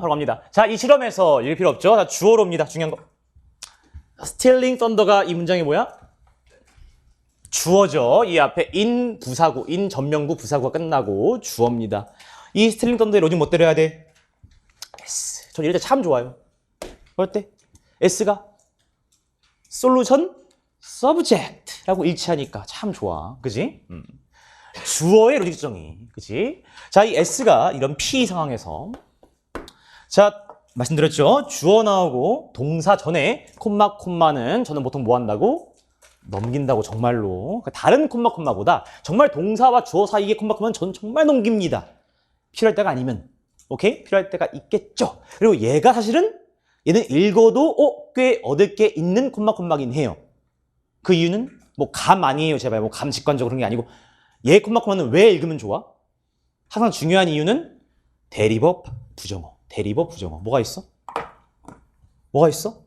바로 갑니다. 자, 이 실험에서 읽을 필요 없죠. 자, 주어로입니다. 중요한 거. 스틸링 썬더가 이 문장이 뭐야? 주어죠. 이 앞에 인 부사구, 인 전명구 부사구가 끝나고 주어입니다. 이 스틸링 썬더의 로직 못 때려야 돼. S. 전 이럴 때 참 좋아요. 그럴 때 S가 솔루션 서브젝트라고 일치하니까 참 좋아. 그지? 음. 주어의 로직 정의. 그지? 자, 이 S가 이런 P 상황에서 자, 말씀드렸죠? 주어 나오고 동사 전에 콤마 콤마는 저는 보통 뭐 한다고? 넘긴다고 정말로. 그러니까 다른 콤마 콤마보다 정말 동사와 주어 사이의 콤마 콤마는 저는 정말 넘깁니다. 필요할 때가 아니면. 오케이? 필요할 때가 있겠죠. 그리고 얘가 사실은 얘는 읽어도 어, 꽤 얻을 게 있는 콤마 콤마긴 해요. 그 이유는 뭐 감 아니에요, 제발. 뭐 감 직관적으로 그런 게 아니고 얘 콤마 콤마는 왜 읽으면 좋아? 항상 중요한 이유는 대리버 부정어. 대리버 부정어. 뭐가 있어? 뭐가 있어?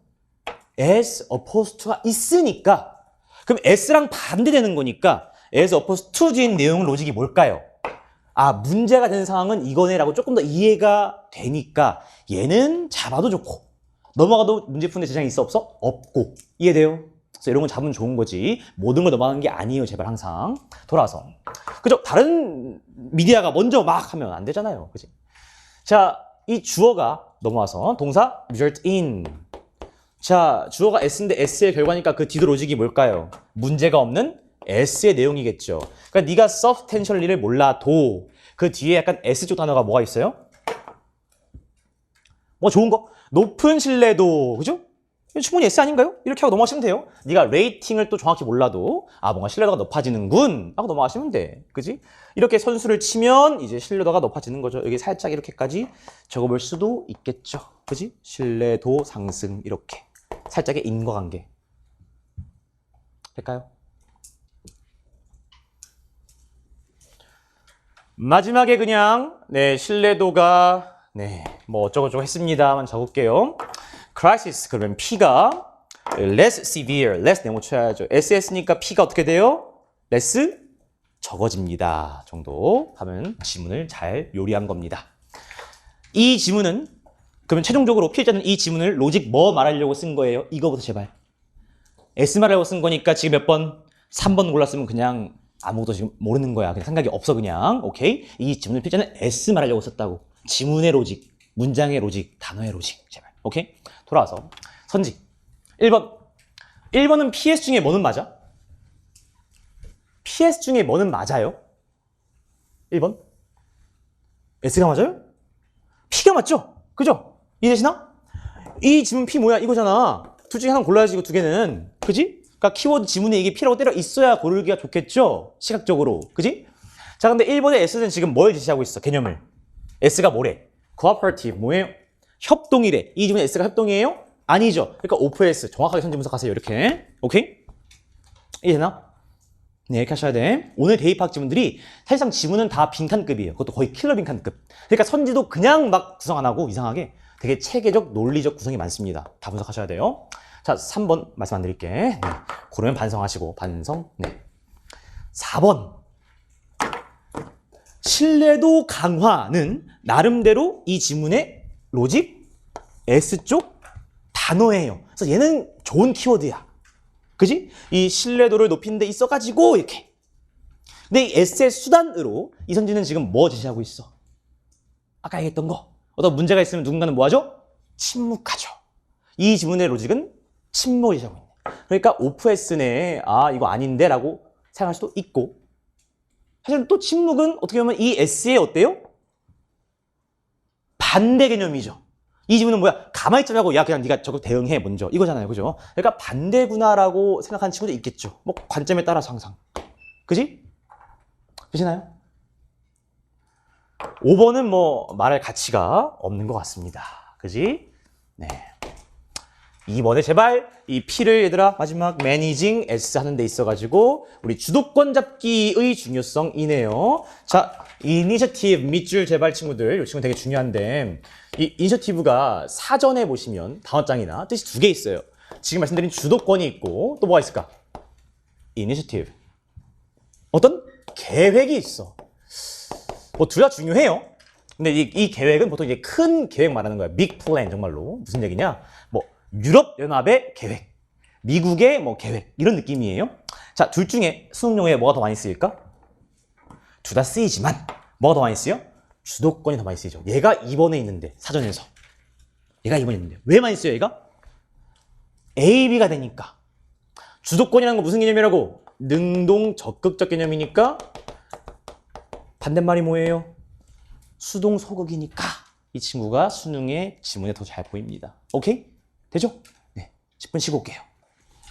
as opposed to가 있으니까 그럼 s랑 반대되는 거니까 as opposed to 뒤인 내용 로직이 뭘까요? 아 문제가 되는 상황은 이거네 라고 조금 더 이해가 되니까 얘는 잡아도 좋고 넘어가도 문제 푸는 데 지장이 있어 없어? 없고 이해돼요? 그래서 이런 건 잡으면 좋은 거지 모든 걸 넘어가는 게 아니에요 제발 항상 돌아서 그죠? 다른 미디어가 먼저 막 하면 안 되잖아요 그지? 자, 이 주어가 넘어와서 동사 result in. 자, 주어가 s인데 s의 결과니까 그 뒤도 로직이 뭘까요? 문제가 없는 s의 내용이겠죠. 그러니까 네가 substantially를 몰라도 그 뒤에 약간 s 쪽 단어가 뭐가 있어요? 뭐 좋은 거? 높은 신뢰도, 그죠? 충분히 S 아닌가요? 이렇게 하고 넘어가시면 돼요. 네가 레이팅을 또 정확히 몰라도 아 뭔가 신뢰도가 높아지는군 하고 넘어가시면 돼. 그지? 이렇게 선수를 치면 이제 신뢰도가 높아지는 거죠. 여기 살짝 이렇게까지 적어볼 수도 있겠죠. 그지? 신뢰도 상승 이렇게 살짝의 인과관계 될까요? 마지막에 그냥 네 신뢰도가 네뭐 어쩌고저쩌고 했습니다만 적을게요. Crisis 그러면 P가 less severe, less 네모 쳐야죠. SS니까 P가 어떻게 돼요? less 적어집니다. 정도 하면 지문을 잘 요리한 겁니다. 이 지문은 그러면 최종적으로 피해자는 이 지문을 로직 뭐 말하려고 쓴 거예요? 이거부터 제발. S 말하려고 쓴 거니까 지금 몇 번? 3번 골랐으면 그냥 아무것도 지금 모르는 거야. 그냥 생각이 없어 그냥. 오케이? 이 지문을 피해자는 S 말하려고 썼다고. 지문의 로직, 문장의 로직, 단어의 로직. 제발. 오케이? 돌아와서 선지 1번 1번은 PS 중에 뭐는 맞아? PS 중에 뭐는 맞아요? 1번 S가 맞아요? P가 맞죠? 그죠? 이해되시나? 이 지문 P 뭐야? 이거잖아 둘 중에 하나 골라야지 이거 두 개는 그지? 그러니까 키워드 지문에 이게 P라고 때려 있어야 고르기가 좋겠죠? 시각적으로 그지? 자 근데 1번의 S는 지금 뭘 제시하고 있어? 개념을 S가 뭐래? cooperative 뭐예요? 협동이래. 이 지문에 S가 협동이에요? 아니죠. 그러니까 OFS 정확하게 선지 분석하세요. 이렇게. 오케이? 이해되나? 네, 이렇게 하셔야 돼. 오늘 대입학 지문들이 사실상 지문은 다 빈칸급이에요. 그것도 거의 킬러 빈칸급. 그러니까 선지도 그냥 막 구성 안 하고 이상하게 되게 체계적, 논리적 구성이 많습니다. 다 분석하셔야 돼요. 자, 3번 말씀 안 드릴게. 네. 고르면 반성하시고, 반성. 네. 4번. 신뢰도 강화는 나름대로 이 지문의 로직 S쪽 단어예요. 그래서 얘는 좋은 키워드야. 그지? 이 신뢰도를 높이는 데 있어가지고 이렇게. 근데 이 S의 수단으로 이선지는 지금 뭐 제시하고 있어? 아까 얘기했던 거. 어떤 문제가 있으면 누군가는 뭐 하죠? 침묵하죠. 이 지문의 로직은 침묵을 제시하고 있네. 그러니까 오프S네. 아, 이거 아닌데? 라고 생각할 수도 있고. 사실 또 침묵은 어떻게 보면 이 S의 어때요? 반대 개념이죠. 이 지문은 뭐야? 가만히 있지 말고 야 그냥 네가 저거 대응해 먼저 이거잖아요, 그죠? 그러니까 반대구나라고 생각하는 친구도 있겠죠. 뭐 관점에 따라서 항상, 그지? 되시나요? 5번은 뭐 말할 가치가 없는 것 같습니다. 그지? 네. 2번에 제발 이 P를 얘들아 마지막 managing S 하는 데 있어가지고 우리 주도권 잡기의 중요성이네요. 자, 이니셔티브 밑줄 제발 친구들 이 친구 되게 중요한데 이 이니셔티브가 사전에 보시면 단어장이나 뜻이 두 개 있어요. 지금 말씀드린 주도권이 있고 또 뭐가 있을까? 이니셔티브. 어떤 계획이 있어. 뭐 둘 다 중요해요. 근데 이, 이 계획은 보통 이제 큰 계획 말하는 거야. 빅 플랜 정말로. 무슨 얘기냐? 뭐 유럽 연합의 계획, 미국의 뭐 계획 이런 느낌이에요. 자, 둘 중에 수능 용어에 뭐가 더 많이 쓰일까? 둘 다 쓰이지만 뭐가 더 많이 쓰여? 주도권이 더 많이 쓰이죠. 얘가 2번에 있는데 사전에서 얘가 2번에 있는데 왜 많이 쓰여 얘가? A, B가 되니까 주도권이라는 건 무슨 개념이라고? 능동 적극적 개념이니까 반대말이 뭐예요? 수동 소극이니까 이 친구가 수능의 지문에 더 잘 보입니다. 오케이? 되죠? 네. 10분 쉬고 올게요.